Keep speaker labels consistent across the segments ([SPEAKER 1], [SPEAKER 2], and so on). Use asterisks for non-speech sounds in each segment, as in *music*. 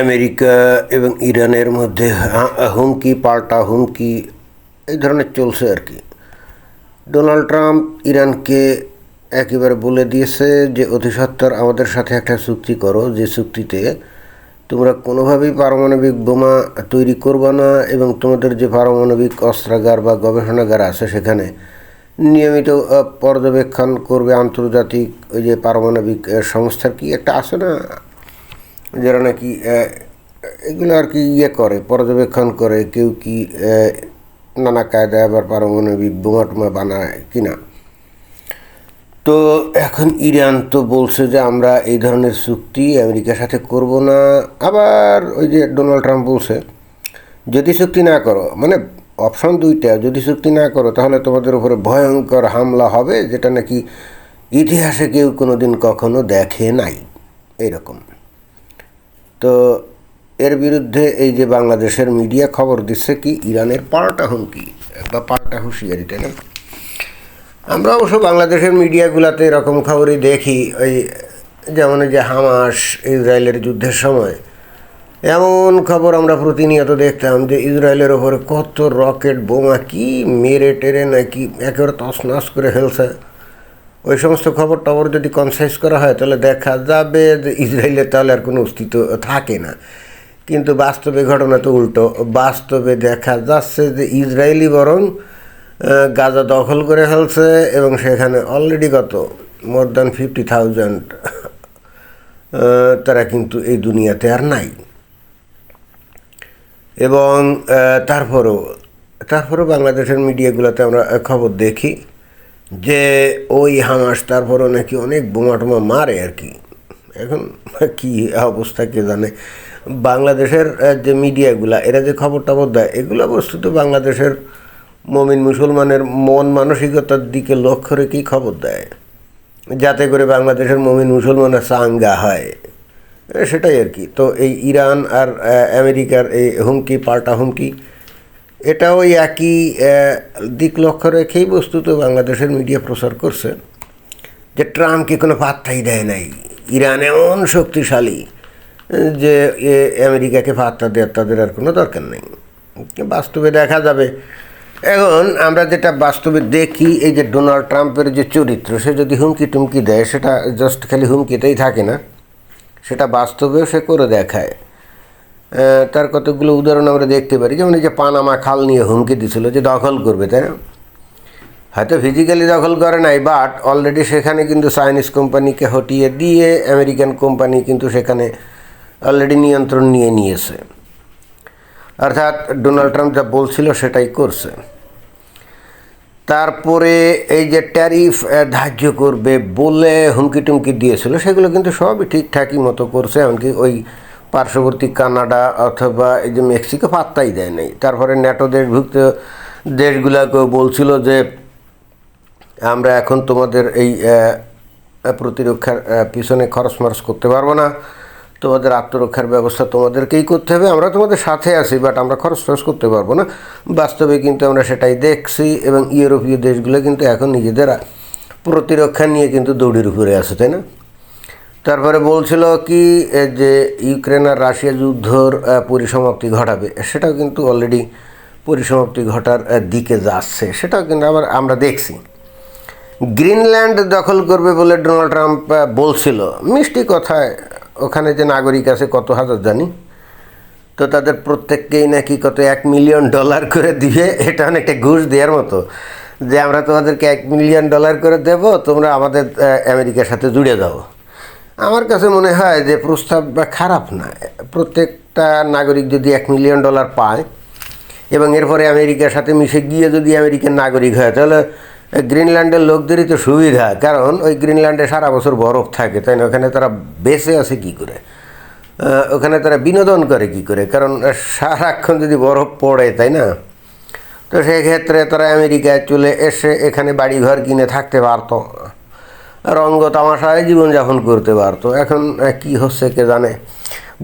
[SPEAKER 1] America এবং ইরানের মধ্যে হুমকি পাল্টা হুমকি এই ধরনের চলছে আর কি ডোনাল্ড ট্রাম্প ইরানকে একেবারে বলে দিয়েছে যে অতি আমাদের সাথে একটা চুক্তি করো যে চুক্তিতে তোমরা কোনোভাবেই পারমাণবিক বোমা তৈরি করবে না এবং তোমাদের যে পারমাণবিক অস্ত্রাগার বা গবেষণাগার আছে সেখানে নিয়মিত পর্যবেক্ষণ করবে আন্তর্জাতিক ওই যে পারমাণবিক সংস্থার কি একটা আছে না যারা নাকি এগুলো আর কি ইয়ে করে, পর্যবেক্ষণ করে কেউ কি নানা কায়দায় আবার পারমাণবিক বোমা টোমা বানায় কিনা। তো এখন ইরান তো বলছে যে আমরা এই ধরনের চুক্তি আমেরিকার সাথে করব না। আবার ওই যে ডোনাল্ড ট্রাম্প বলছে, যদি চুক্তি না করো মানে অপশন দুইটা, যদি চুক্তি না করো, তাহলে তোমাদের উপরে ভয়ঙ্কর হামলা হবে, যেটা নাকি ইতিহাসে কেউ কোনো দিন কখনো দেখে নাই। এইরকম। তো এর বিরুদ্ধে এই যে বাংলাদেশের মিডিয়া খবর দিচ্ছে কি, ইরানের পাল্টা হুমকি বা পাল্টা হুঁশিয়ারি, তাই না? আমরা অবশ্য বাংলাদেশের মিডিয়াগুলোতে এরকম খবরই দেখি, ওই যেমন যে হামাস, ইসরায়েলের যুদ্ধের সময়। এমন খবর আমরা প্রতিনিয়ত দেখতাম যে ইসরায়েলের ওপরে কত রকেট বোমা, কি মেরে টেরে নাকি একেবারে তছনছ করে ফেলছে। ওই সমস্ত খবর টবর যদি কনসাইজ করা হয়, তাহলে দেখা যাবে যে ইসরায়েলের তাহলে আর কোনো অস্তিত্ব থাকে না। কিন্তু বাস্তবে ঘটনা তো উল্টো। বাস্তবে দেখা যাচ্ছে যে ইসরায়েলি বরং গাজা দখল করে ফেলছে এবং সেখানে অলরেডি কত মোর দ্যান ফিফটি থাউজেন্ড তারা কিন্তু এই দুনিয়াতে আর নাই। এবং তারপরও তারপরও বাংলাদেশের মিডিয়াগুলোতে আমরা খবর দেখি। যে ওই হামাস তারপরও নাকি অনেক বোমা টোমা মারে আর কি। এখন কি অবস্থা কে জানে। বাংলাদেশের যে মিডিয়াগুলা, এরা যে খবর টবর দেয়, এগুলো বস্তুত বাংলাদেশের মমিন মুসলমানের মন মানসিকতার দিকে লক্ষ্য রেখেই খবর দেয়? যাতে করে বাংলাদেশের মমিন মুসলমানের চাঙ্গা হয়। সেটাই আর কি। তো এই ইরান আর আমেরিকার এই হুমকি, পাল্টা হুমকি এটা ওই একই দিক লক্ষ্য রেখেই বস্তুত বাংলাদেশের মিডিয়া প্রচার করছে যে ট্রাম্পকে কোনো পাত্তাই দেয় নাই। ইরান এমন শক্তিশালী যে আমেরিকাকে পাত্তা দেওয়ার তাদের আর কোনো দরকার নেই। বাস্তবে দেখা যাবে। এখন আমরা যেটা বাস্তবে দেখি, এই যে ডোনাল্ড ট্রাম্পের যে চরিত্র, সে যদি হুমকি টুমকি দেয়, সেটা জাস্ট খালি হুমকিতেই থাকে না। সেটা বাস্তবেও সে করে দেখায়। তার কতগুলো উদাহরণ আমরা দেখতে পারি। যেমন এই যে পানামা খাল নিয়ে হুমকি দিছিল যে দখল করবে, তাই না? হয়তো ফিজিক্যালি দখল করে নাই বাট অলরেডি সেখানে কিন্তু চাইনিজ কোম্পানিকে হটিয়ে দিয়ে আমেরিকান কোম্পানি কিন্তু সেখানে অলরেডি নিয়ন্ত্রণ নিয়ে নিয়েছে। অর্থাৎ ডোনাল্ড ট্রাম্প যা বলছিল সেটাই করছে। তারপরে এই যে ট্যারিফ ধার্য করবে বলে হুমকি টুমকি দিয়েছিল, সেগুলো কিন্তু সবই ঠিকঠাকই মতো করছে, এমনকি ওই পার্শ্ববর্তী কানাডা অথবা এই যে মেক্সিকো পাত্তাই দেয় নাই। তারপরে ন্যাটো দেশভুক্ত দেশগুলোকেও বলছিল যে, আমরা এখন তোমাদের এই প্রতিরক্ষার পিছনে খরচ মারচ করতে পারব না। তোমাদের আত্মরক্ষার ব্যবস্থা তোমাদেরকেই করতে হবে। আমরা তোমাদের সাথে আছি বাট আমরা খরচ টরচ করতে পারব না। বাস্তবে কিন্তু আমরা সেটাই দেখছি এবং ইউরোপীয় দেশগুলো কিন্তু এখন নিজেদের প্রতিরক্ষা নিয়ে কিন্তু দৌড়ের উপরে আছে, তাই না? তারপরে বলছিল কি যে ইউক্রেন আর রাশিয়া যুদ্ধর পরিসমাপ্তি ঘটাবে, সেটাও কিন্তু অলরেডি পরিসমাপ্তি ঘটার দিকে যাচ্ছে, সেটাও কিন্তু আবার আমরা দেখছি। গ্রিনল্যান্ড দখল করবে বলে ডোনাল্ড ট্রাম্প বলছিল। মিষ্টি কথায়, ওখানে যে নাগরিক আছে কত হাজার জানি, তো তাদের প্রত্যেককেই নাকি কত এক মিলিয়ন ডলার করে দিবে, এটা অনেকটা ঘুষ দেওয়ার মতো। যে আমরা তোমাদেরকে এক মিলিয়ন ডলার করে দেব, তোমরা আমাদের আমেরিকার সাথে জুড়ে দাও। আমার কাছে মনে হয় যে প্রস্তাব খারাপ না। প্রত্যেকটা নাগরিক যদি এক মিলিয়ন ডলার পায় এবং এরপরে আমেরিকার সাথে মিশে গিয়ে যদি আমেরিকার নাগরিক হয়, তাহলে গ্রিনল্যান্ডের লোকদেরই তো সুবিধা। কারণ ওই গ্রিনল্যান্ডে সারা বছর বরফ থাকে, তাই না? ওখানে তারা বেঁচে আছে কি করে? ওখানে তারা বিনোদন করে কি করে? কারণ সারাক্ষণ যদি বরফ পড়ে, তাই না? তো সেক্ষেত্রে তারা আমেরিকায় চলে এসে এখানে বাড়িঘর কিনে থাকতে পারতো। রঙ্গ তামাশায় জীবনযাপন করতে পারতো। এখন কি হচ্ছে কে জানে।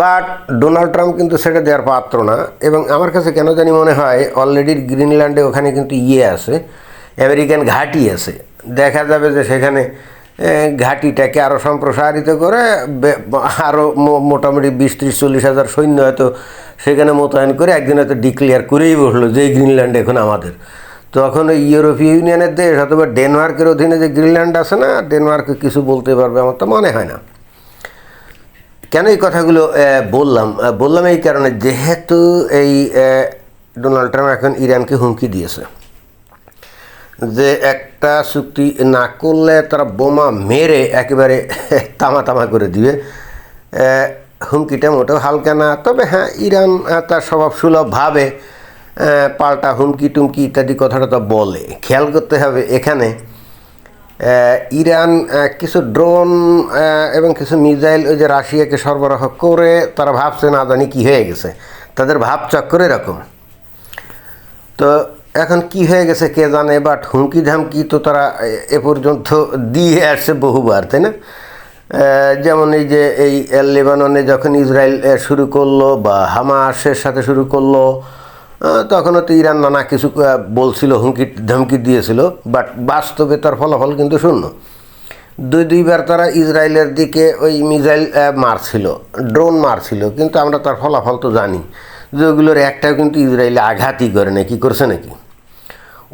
[SPEAKER 1] বাট ডোনাল্ড ট্রাম্প কিন্তু সেটা দেওয়ার পাত্র না, এবং আমার কাছে কেন জানি মনে হয়, অলরেডি গ্রিনল্যান্ডে ওখানে কিন্তু ইয়ে আছে, আমেরিকান ঘাঁটি আছে। দেখা যাবে যে সেখানে ঘাঁটিটাকে আরও সম্প্রসারিত করে আরও মোটামুটি বিশ ত্রিশ চল্লিশ হাজার সৈন্য হয়তো সেখানে মোতায়েন করে একদিন হয়তো ডিক্লেয়ার করেই বসল যে গ্রিনল্যান্ড এখন আমাদের। তখন ওই ইউরোপীয় ইউনিয়নের দেশ অথবা ডেনমার্কের অধীনে যে গ্রিনল্যান্ড আছে না, ডেনমার্কে কিছু বলতে পারবে আমার তো মনে হয় না। কেন এই কথাগুলো বললাম? বললাম এই কারণে যেহেতু এই ডোনাল্ড ট্রাম্প এখন ইরানকে হুমকি দিয়েছে, যে একটা চুক্তি না করলে তারা বোমা মেরে একেবারে *laughs* তামা তামা করে দিবে। হুমকিটা মোটেও হালকা না, তবে হ্যাঁ ইরান তার স্বভাব সুলভভাবে পাল্টা হুমকি টুমকি ইত্যাদি কথাটা তো বলে। খেয়াল করতে হবে এখানে ইরান কিছু ড্রোন এবং কিছু মিসাইল ওই যে রাশিয়াকে সরবরাহ করে তারা ভাবছে না জানি কী হয়ে গেছে। তাদের ভাব চক্কর এরকম। তো এখন কি হয়ে গেছে কে জানে বাট হুমকি ধামকি তো তারা এ- পর্যন্ত দিয়ে আসছে বহুবার, তাই না? যেমন এই যে এই লেবাননে যখন ইসরায়েল শুরু করল বা হামাসের সাথে শুরু করল তখনও তো ইরান নানা কিছু বলছিল হুমকি ধমকি দিয়েছিল বাট বাস্তবে তার ফলাফল কিন্তু শূন্য। দুই দুইবার তারা ইসরায়েলের দিকে ওই মিসাইল আহ, মারছিল ড্রোন মারছিল কিন্তু আমরা তার ফলাফল তো জানি। যে ওগুলোর একটাও কিন্তু ইসরায়েলে আঘাতই করে না কি করছে নাকি?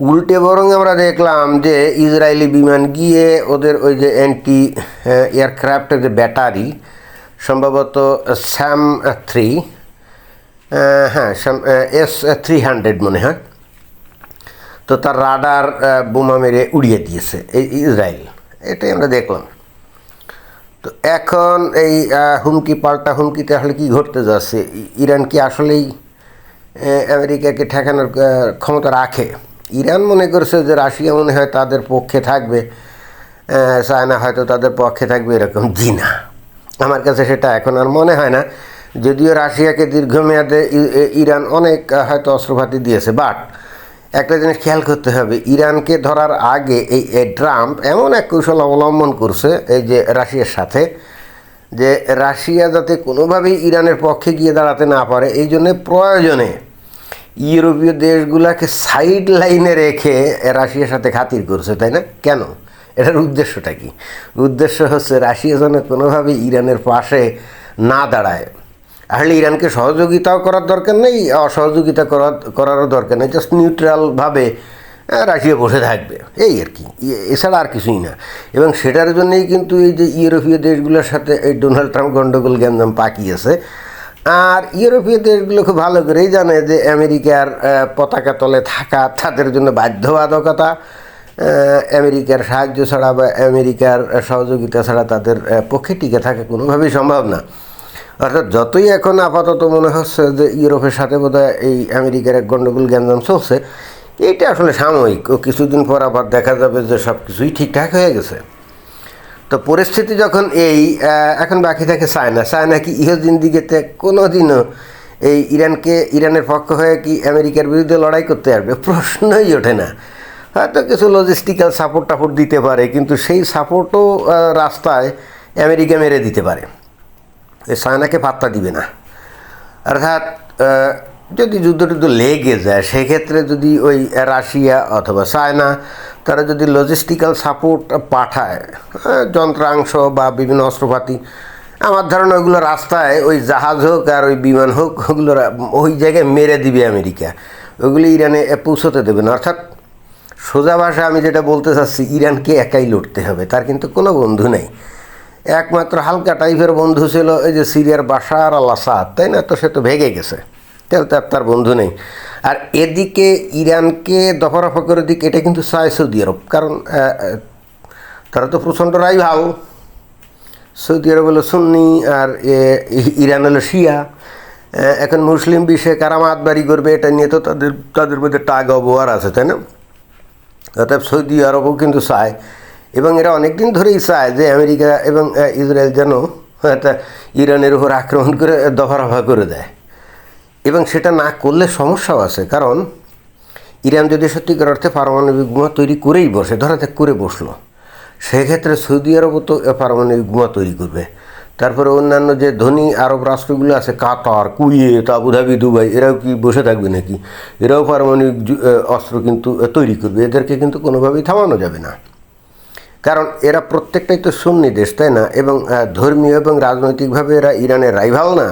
[SPEAKER 1] উল্টে বরং আমরা দেখলাম যে ইসরায়েলি বিমান গিয়ে ওদের ওই যে অ্যান্টি এয়ারক্রাফটের যে ব্যাটারি সম্ভবত স্যাম থ্রি হ্যাঁ এস থ্রি হান্ড্রেড মনে হয়। তো তার রাডার বোমা মেরে উড়িয়ে দিয়েছে এই ইসরায়েল। এটাই আমরা দেখলাম। তো এখন এই হুমকি পাল্টা হুমকিতে আসলে কি ঘটতে যাচ্ছে? ইরান কি আসলেই আমেরিকাকে ঠেকানোর ক্ষমতা রাখে? ইরান মনে করছে যে রাশিয়া মনে হয় তাদের পক্ষে থাকবে। চায়না হয়তো তাদের পক্ষে থাকবে, এরকম জি না? আমার কাছে সেটা এখন আর মনে হয় না। যদিও রাশিয়াকে দীর্ঘমেয়াদে ইরান অনেক হয়তো অস্ত্রপাতি দিয়েছে, বাট একটা জিনিস খেয়াল করতে হবে, ইরানকে ধরার আগে এই ট্রাম্প এমন এক কৌশল অবলম্বন করছে, এই যে রাশিয়ার সাথে, যে রাশিয়া যাতে কোনোভাবেই ইরানের পক্ষে গিয়ে দাঁড়াতে না পারে, এই জন্যে প্রয়োজনে ইউরোপীয় দেশগুলোকে সাইড লাইনে রেখে রাশিয়ার সাথে খাতির করছে, তাই না? কেন? এটার উদ্দেশ্যটা কি? উদ্দেশ্য হচ্ছে রাশিয়া যেন কোনোভাবেই ইরানের পাশে না দাঁড়ায়। আসলে ইরানকে সহযোগিতাও করার দরকার নেই, অসহযোগিতা করার, করারও দরকার নেই জাস্ট নিউট্রালভাবে রাশিয়া বসে থাকবে। এই আর কি এছাড়া আর কিছুই না। এবং সেটার জন্যই কিন্তু এই যে ইউরোপীয় দেশগুলোর সাথে, এই ডোনাল্ড ট্রাম্প গণ্ডগোল গ্যাঞ্জাম পাকিয়েছে আর ইউরোপীয় দেশগুলো খুব ভালো করেই জানে যে আমেরিকার পতাকা তলে থাকা তাদের জন্য বাধ্যবাধকতা আমেরিকার সাহায্য ছাড়া বা আমেরিকার সহযোগিতা ছাড়া তাদের পক্ষে টিকে থাকা কোনোভাবেই সম্ভব না। অর্থাৎ যতই এখন আপাতত মনে হচ্ছে যে ইউরোপের সাথে বোধহয় এই আমেরিকার এক গণ্ডগোল গ্যাঞ্জাম চলছে, এইটা আসলে সাময়িক ও কিছুদিন পর আবার দেখা যাবে যে সব কিছুই ঠিকঠাক হয়ে গেছে। তো পরিস্থিতি যখন এই এখন বাকি থাকে চায়না। চায়না কি ইহ জিন্দিগিতে কোনো দিনও এই ইরানকে, ইরানের পক্ষ হয়ে কি আমেরিকার বিরুদ্ধে লড়াই করতে পারবে? প্রশ্নই ওঠে না। হয়তো কিছু লজিস্টিক্যাল সাপোর্ট টাপোর্ট দিতে পারে, কিন্তু সেই সাপোর্টও রাস্তায় আমেরিকা মেরে দিতে পারে। এই চায়নাকে পাত্তা দিবে না। অর্থাৎ যদি যুদ্ধ টুদ্ধ লেগে যায়, সেক্ষেত্রে যদি ওই রাশিয়া অথবা চায়না তারা যদি লজিস্টিক্যাল সাপোর্ট পাঠায় যন্ত্রাংশ বা বিভিন্ন অস্ত্রপাতি, আমার ধারণা ওগুলো রাস্তায় ওই জাহাজ হোক আর ওই বিমান হোক, ওগুলো ওই জায়গায় মেরে দিবে আমেরিকা। ওগুলো ইরানে পৌঁছতে দেবে না। অর্থাৎ, সোজা ভাষা আমি যেটা বলতে চাচ্ছি, ইরানকে একাই লড়তে হবে, তার কিন্তু কোনো বন্ধু নেই। একমাত্র হালকা টাইপের বন্ধু ছিল এই যে সিরিয়ার বাশার আল আসাদ, তাই না? তো সে তো ভেগে গেছে। তাহলে তার তার বন্ধু নেই। আর এদিকে ইরানকে দফারফা করে দিক, এটা কিন্তু চায় সৌদি আরব। কারণ তারা তো প্রচণ্ড রাইভাল। সৌদি আরব হলো সুন্নি আর ইরান হলো শিয়া। এখন মুসলিম বিশ্বে কারা মাতবাড়ি করবে এটা নিয়ে তো তাদের তাদের মধ্যে টাগ অবহার আছে, তাই না? অর্থাৎ সৌদি আরবও কিন্তু চায়। এবং এরা অনেক দিন ধরেই চায় যে আমেরিকা এবং ইসরায়েল যেন ইরানের উপর আক্রমণ করে দফা রফা করে দেয়। এবং সেটা না করলে সমস্যাও আছে, কারণ ইরান যদি সত্যিকার অর্থে পারমাণবিক বোমা তৈরি করেই বসে, ধরা যাক করে বসল, সেক্ষেত্রে সৌদি আরবও তো পারমাণবিক বোমা তৈরি করবে। তারপরে অন্যান্য যে ধনী আরব রাষ্ট্রগুলো আছে, কাতার, কুয়েত, আবুধাবি, দুবাই, এরাও কি বসে থাকবে নাকি? এরাও পারমাণবিক অস্ত্র কিন্তু তৈরি করবে, এদেরকে কিন্তু কোনোভাবেই থামানো যাবে না। কারণ এরা প্রত্যেকটাই তো সুন্নি দেশ, তাই না? এবং ধর্মীয় এবং রাজনৈতিকভাবে এরা ইরানের রাইভাল না।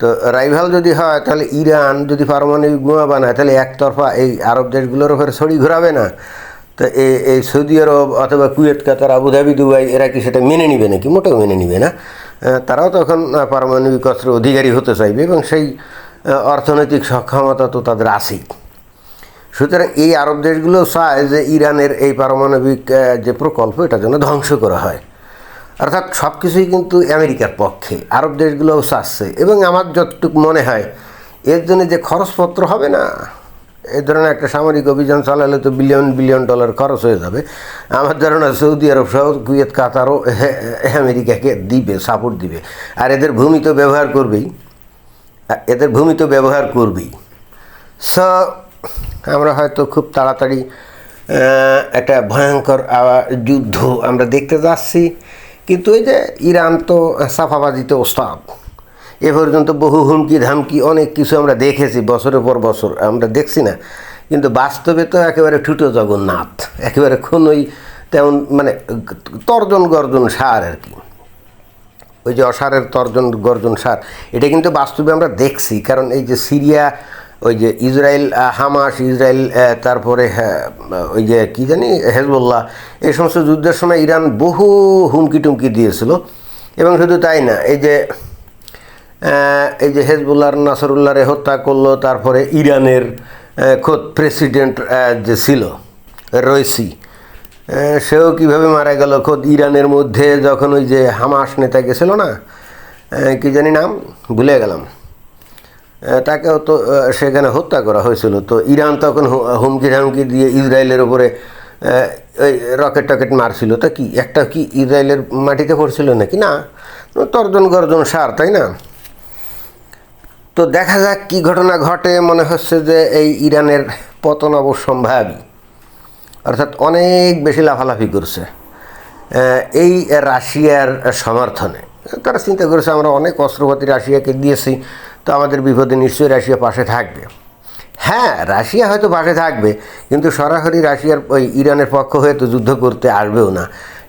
[SPEAKER 1] তো রাইভাল যদি হয়, তাহলে ইরান যদি পারমাণবিক বোমা বানায়, তাহলে একতরফা এই আরব দেশগুলোর ওপরে ছড়ি ঘোরাবে না। তো এই সৌদি আরব অথবা কুয়েত, কাতার, আবুধাবি, দুবাই, এরা কি সেটা মেনে নিবে নাকি? মোটেও মেনে নিবে না। তারাও তখন পারমাণবিক অস্ত্রের অধিকারী হতে চাইবে এবং সেই অর্থনৈতিক সক্ষমতা তো তাদের আছেই। সুতরাং এই আরব দেশগুলো চায় যে ইরানের এই পারমাণবিক যে প্রকল্প এটা যেন ধ্বংস করা হয়। অর্থাৎ সব কিছুই কিন্তু আমেরিকার পক্ষে, আরব দেশগুলোও চাচ্ছে। এবং আমার যতটুকু মনে হয়, এর জন্য যে খরচপত্র হবে না এই ধরনের একটা সামরিক অভিযান চালালে তো বিলিয়ন বিলিয়ন ডলার খরচ হয়ে যাবে। আমার ধারণা সৌদি আরব সহ কুয়েত, কাতারও আমেরিকাকে দিবে সাপোর্ট দিবে। আর এদের ভূমি তো ব্যবহার করবেই। এদের ভূমি তো ব্যবহার করবেই। সো আমরা হয়তো খুব তাড়াতাড়ি একটা ভয়ঙ্কর যুদ্ধ আমরা দেখতে যাচ্ছি। কিন্তু ওই যে ইরান তো সাফাবাজিতে ওস্তাদ, এ পর্যন্ত বহু হুমকি ধামকি অনেক কিছু আমরা দেখেছি বছরের পর বছর, আমরা দেখছি না। কিন্তু বাস্তবে তো একেবারে ঠুটো জগন্নাথ, একেবারে কোনোই তেমন মানে তর্জন গর্জন সার আর কি। ওই যে অসারের তর্জন গর্জন সার, এটা কিন্তু বাস্তবে আমরা দেখছি, কারণ এই যে সিরিয়া ওই যে ইসরায়েল হামাস ইসরায়েল তারপরে হ্যাঁ, ওই যে কী জানি হেজবুল্লাহ এই সমস্ত যুদ্ধের সময় ইরান বহু হুমকি টুমকি দিয়েছিল। এবং শুধু তাই না এই যে এই যে হেজবুল্লাহর নাসরুল্লাহরে হত্যা করল তারপরে ইরানের খোদ প্রেসিডেন্ট যে ছিল রইসি সেও কীভাবে মারা গেল? খোদ ইরানের মধ্যে যখন ওই যে হামাস নেতা গেছিল না কি জানি নাম ভুলে গেলাম। তাকেও তো সেখানে হত্যা করা হয়েছিল। তো ইরান তখন হুমকি ধামকি দিয়ে ইসরায়েলের আহ, ওই রকেট টকেট মারছিল। তা কি একটা কি ইসরায়েলের মাটিতে পড়ছিল নাকি? না তর্জন গর্জন সার তাই না? তো দেখা যাক কি ঘটনা ঘটে। মনে হচ্ছে যে এই ইরানের পতন অবশ্যম্ভাবী। অর্থাৎ অনেক বেশি লাফালাফি করছে এই রাশিয়ার সমর্থনে। তারা চিন্তা করেছে আমরা অনেক অস্ত্রপাতি রাশিয়াকে দিয়েছি তো আমাদের বিপদে নিশ্চয়ই রাশিয়া পাশে থাকবে। হ্যাঁ রাশিয়া হয়তো পাশে থাকবে, কিন্তু সরাসরি রাশিয়ার ওই ইরানের পক্ষ হয়ে তো যুদ্ধ করতে আসবেও না।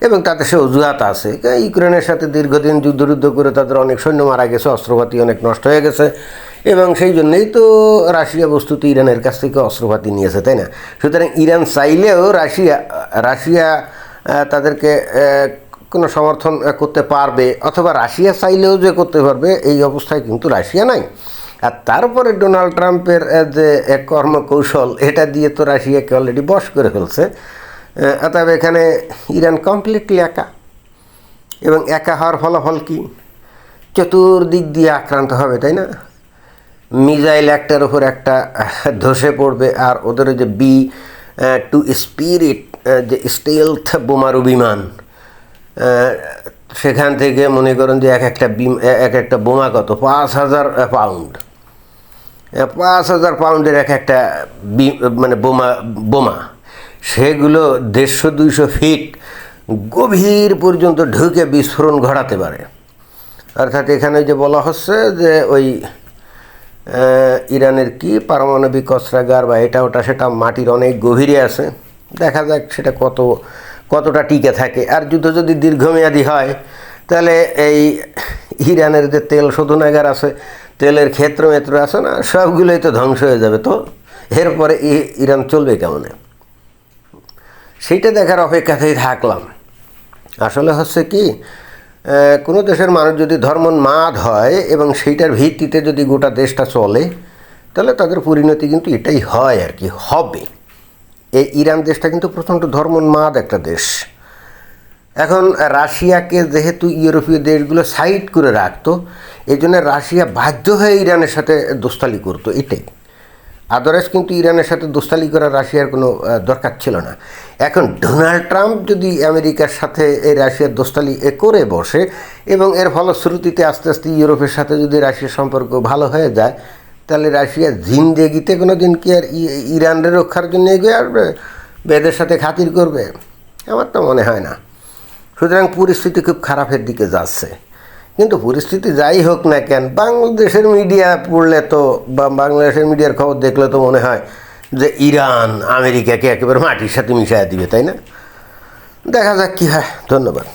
[SPEAKER 1] এবং তাতে সে অজুহাত আছে। ইউক্রেনের সাথে দীর্ঘদিন যুদ্ধ যুদ্ধ করে তাদের অনেক সৈন্য মারা গেছে, অস্ত্রপাতি অনেক নষ্ট হয়ে গেছে। এবং সেই জন্যেই তো রাশিয়া বস্তুত ইরানের কাছ থেকে অস্ত্রপাতি নিয়েছে, তাই না? সুতরাং ইরান চাইলেও রাশিয়া রাশিয়া তাদেরকে কোনো সমর্থন করতে পারবে অথবা রাশিয়া চাইলেও যে করতে পারবে, এই অবস্থায় কিন্তু রাশিয়া নাই। আর তারপরে ডোনাল্ড ট্রাম্পের যে কর্মকৌশল, এটা দিয়ে তো রাশিয়াকে অলরেডি বশ করে ফেলছে। অতএব এখানে ইরান কমপ্লিটলি একা। এবং একা হওয়ার ফলাফল কি? চতুর্দিক দিয়ে আক্রান্ত হবে, তাই না? মিজাইল একটার উপর একটা ধসে পড়বে, আর ওদের যে বি টু স্পিরিট যে স্টেলথ বোমারু বিমান সেখান থেকে মনে করেন যে এক একটা বিম, এক একটা বোমা কত? পাঁচ হাজার পাউন্ড পাঁচ হাজার পাউন্ডের এক একটা মানে বোমা বোমা। সেগুলো দেড়শো, দুইশো ফিট গভীর পর্যন্ত ঢুকে বিস্ফোরণ ঘটাতে পারে। অর্থাৎ এখানে যে বলা হচ্ছে যে ওই ইরানের কি পারমাণবিক অস্ত্রাগার বা এটা ওটা সেটা মাটির অনেক গভীরে আছে। দেখা যাক সেটা কত কতটা টিকে থাকে। আর যুদ্ধ যদি দীর্ঘমেয়াদী হয়, তাহলে এই ইরানের যে তেল শোধনাগার আছে, তেলের ক্ষেত্র মেত্র আছে না, সবগুলোই তো ধ্বংস হয়ে যাবে। তো এরপরে ইরান চলবে কেমনে? সেইটা দেখার অপেক্ষাতেই থাকলাম। আসলে হচ্ছে কি কোনো দেশের মানুষ যদি ধর্ম মাদ হয় এবং সেইটার ভিত্তিতে যদি গোটা দেশটা চলে, তাহলে তাদের পরিণতি কিন্তু এটাই হয় আর কি, হবে। এই ইরান দেশটা কিন্তু প্রচণ্ড ধর্মোন্মাদ একটা দেশ। এখন রাশিয়াকে যেহেতু ইউরোপীয় দেশগুলো সাইড করে রাখতো, এই জন্য রাশিয়া বাধ্য হয়ে ইরানের সাথে দোস্তালি করতো এটাই। আদারওয়াইজ কিন্তু ইরানের সাথে দোস্তালি করা রাশিয়ার কোনো দরকার ছিল না। এখন ডোনাল্ড ট্রাম্প যদি আমেরিকার সাথে এই রাশিয়ার দোস্তালি করে বসে এবং এর ফলশ্রুতিতে আস্তে আস্তে ইউরোপের সাথে যদি রাশিয়ার সম্পর্ক ভালো হয়ে যায় তাহলে রাশিয়া জিন্দেগিতে কোনো দিন কি আর ইরানের রক্ষার জন্য এগিয়ে আসবে? বেদের সাথে খাতির করবে? আমার তো মনে হয় না। সুতরাং পরিস্থিতি খুব খারাপের দিকে যাচ্ছে। কিন্তু পরিস্থিতি যাই হোক না কেন, বাংলাদেশের মিডিয়া পড়লে তো বা বাংলাদেশের মিডিয়ার খবর দেখলে তো মনে হয় যে ইরান আমেরিকাকে একেবারে মাটির সাথে মিশিয়ে দিবে, তাই না? দেখা যাক কী হয়। ধন্যবাদ।